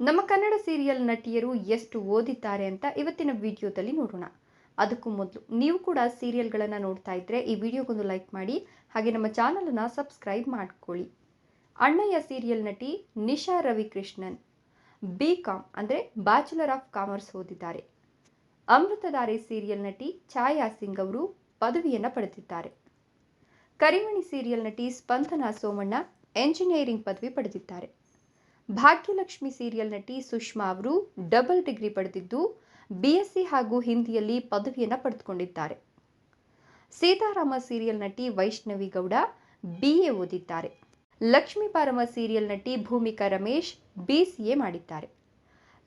ನಮ್ಮ ಕನ್ನಡ ಸೀರಿಯಲ್ ನಟಿಯರು ಎಷ್ಟು ಓದಿದ್ದಾರೆ ಅಂತ ಇವತ್ತಿನ ವಿಡಿಯೋದಲ್ಲಿ ನೋಡೋಣ. ಅದಕ್ಕೂ ಮೊದಲು ನೀವು ಕೂಡ ಸೀರಿಯಲ್ಗಳನ್ನು ನೋಡ್ತಾ ಇದ್ದರೆ ಈ ವಿಡಿಯೋಗೊಂದು ಲೈಕ್ ಮಾಡಿ, ಹಾಗೆ ನಮ್ಮ ಚಾನಲನ್ನು ಸಬ್ಸ್ಕ್ರೈಬ್ ಮಾಡ್ಕೊಳ್ಳಿ. ಅಣ್ಣಯ್ಯ ಸೀರಿಯಲ್ ನಟಿ ನಿಶಾ ರವಿಕೃಷ್ಣನ್ ಬಿ ಕಾಮ್ ಅಂದರೆ ಬ್ಯಾಚುಲರ್ ಆಫ್ ಕಾಮರ್ಸ್ ಓದಿದ್ದಾರೆ. ಅಮೃತಧಾರೆ ಸೀರಿಯಲ್ ನಟಿ ಛಾಯಾ ಸಿಂಗ್ ಅವರು ಪದವಿಯನ್ನು ಪಡೆದಿದ್ದಾರೆ. ಕರಿಮಣಿ ಸೀರಿಯಲ್ ನಟಿ ಸ್ಪಂದನಾ ಸೋಮಣ್ಣ ಎಂಜಿನಿಯರಿಂಗ್ ಪದವಿ ಪಡೆದಿದ್ದಾರೆ. ಭಾಗ್ಯಲಕ್ಷ್ಮಿ ಸೀರಿಯಲ್ ನಟಿ ಸುಷ್ಮಾ ಅವರು ಡಬಲ್ ಡಿಗ್ರಿ ಪಡೆದಿದ್ದು ಬಿಎಸ್ಸಿ ಹಾಗೂ ಹಿಂದಿಯಲ್ಲಿ ಪದವಿಯನ್ನು ಪಡೆದುಕೊಂಡಿದ್ದಾರೆ. ಸೀತಾರಾಮ ಸೀರಿಯಲ್ ನಟಿ ವೈಷ್ಣವಿ ಗೌಡ ಬಿಎ ಓದಿದ್ದಾರೆ. ಲಕ್ಷ್ಮೀ ಪಾರಮ ಸೀರಿಯಲ್ ನಟಿ ಭೂಮಿಕಾ ರಮೇಶ್ ಬಿಸಿಎ ಮಾಡಿದ್ದಾರೆ.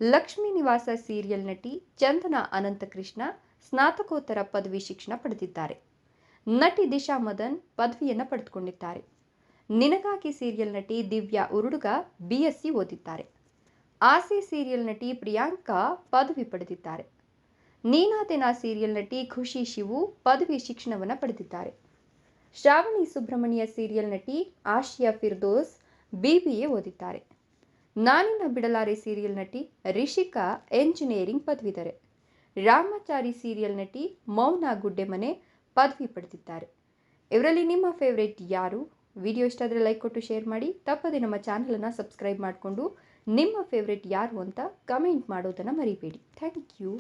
ಲಕ್ಷ್ಮೀ ನಿವಾಸ ಸೀರಿಯಲ್ ನಟಿ ಚಂದನಾ ಅನಂತಕೃಷ್ಣ ಸ್ನಾತಕೋತ್ತರ ಪದವಿ ಶಿಕ್ಷಣ ಪಡೆದಿದ್ದಾರೆ. ನಟಿ ದಿಶಾ ಮದನ್ ಪದವಿಯನ್ನು ಪಡೆದುಕೊಂಡಿದ್ದಾರೆ. ನಿನಗಾಗಿ ಸೀರಿಯಲ್ ನಟಿ ದಿವ್ಯಾ ಉರುಡುಗ ಬಿಎಸ್ಸಿ ಓದಿದ್ದಾರೆ. ಆಸೆ ಸೀರಿಯಲ್ ನಟಿ ಪ್ರಿಯಾಂಕಾ ಪದವಿ ಪಡೆದಿದ್ದಾರೆ. ನೀನಾತೆನ ಸೀರಿಯಲ್ ನಟಿ ಖುಷಿ ಶಿವು ಪದವಿ ಶಿಕ್ಷಣವನ್ನು ಪಡೆದಿದ್ದಾರೆ. ಶ್ರಾವಣಿ ಸುಬ್ರಹ್ಮಣ್ಯ ಸೀರಿಯಲ್ ನಟಿ ಆಶಿಯಾ ಫಿರ್ದೋಸ್ ಬಿಬಿಎ ಓದಿದ್ದಾರೆ. ನಾನಿನ ಬಿಡಲಾರೆ ಸೀರಿಯಲ್ ನಟಿ ರಿಷಿಕಾ ಎಂಜಿನಿಯರಿಂಗ್ ಪದವಿದರೆ ರಾಮಾಚಾರಿ ಸೀರಿಯಲ್ ನಟಿ ಮೌನ ಗುಡ್ಡೆಮನೆ ಪದವಿ ಪಡೆದಿದ್ದಾರೆ. ಇವರಲ್ಲಿ ನಿಮ್ಮ ಫೇವ್ರೇಟ್ ಯಾರು? ವಿಡಿಯೋ ಇಷ್ಟ ಆದರೆ ಲೈಕ್ ಕೊಟ್ಟು ಶೇರ್ ಮಾಡಿ. ತಪ್ಪದೆ ನಮ್ಮ ಚಾನಲನ್ನು ಸಬ್ಸ್ಕ್ರೈಬ್ ಮಾಡಿಕೊಂಡು ನಿಮ್ಮ ಫೇವ್ರೆಟ್ ಯಾರು ಅಂತ ಕಮೆಂಟ್ ಮಾಡೋದನ್ನು ಮರಿಬೇಡಿ. Thank you